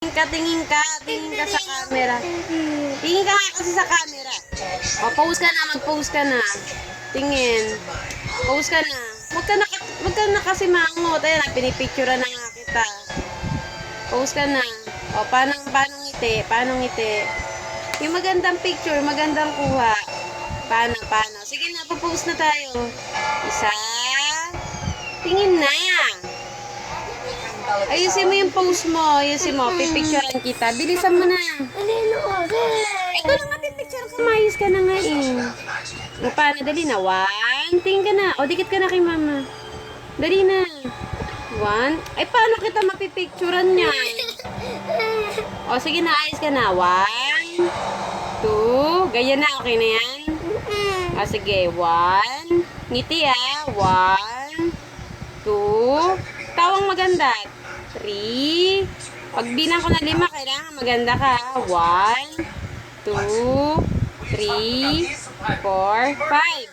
Tingin ka, tingin ka, tingin ka sa camera. Tingin ka nga kasi sa camera. O, pose ka na, mag-pose ka na. Tingin. Pose ka na. Huwag ka na, huwag ka na kasi mangot. Ayan, pinipicture na nga kita. Pose ka na. O, paano, paano ngiti? Paano ngiti? Yung magandang picture, magandang kuha. Paano, paano? Sige na, papose na tayo. Isa. Tingin na. Ayusin mo yung pose mo. Ayusin mo. Pipicturean kita. Bilisan mo na. Ikaw na nga pipicture ka. Mayos ka na nga eh. O, paano? Dali na. One. Tingin ka na. O, dikit ka na kay mama. Dali na. One. Ay, paano kita mapipicturean niya? O, sige na. Ayos ka na. One. Two. Ganyan na. Okay na yan? O, sige. One. Ngiti ah. One. Two. Tawang maganda. Three. Pag bilang ko na lima, kailangan maganda ka. One, two, three, four, five.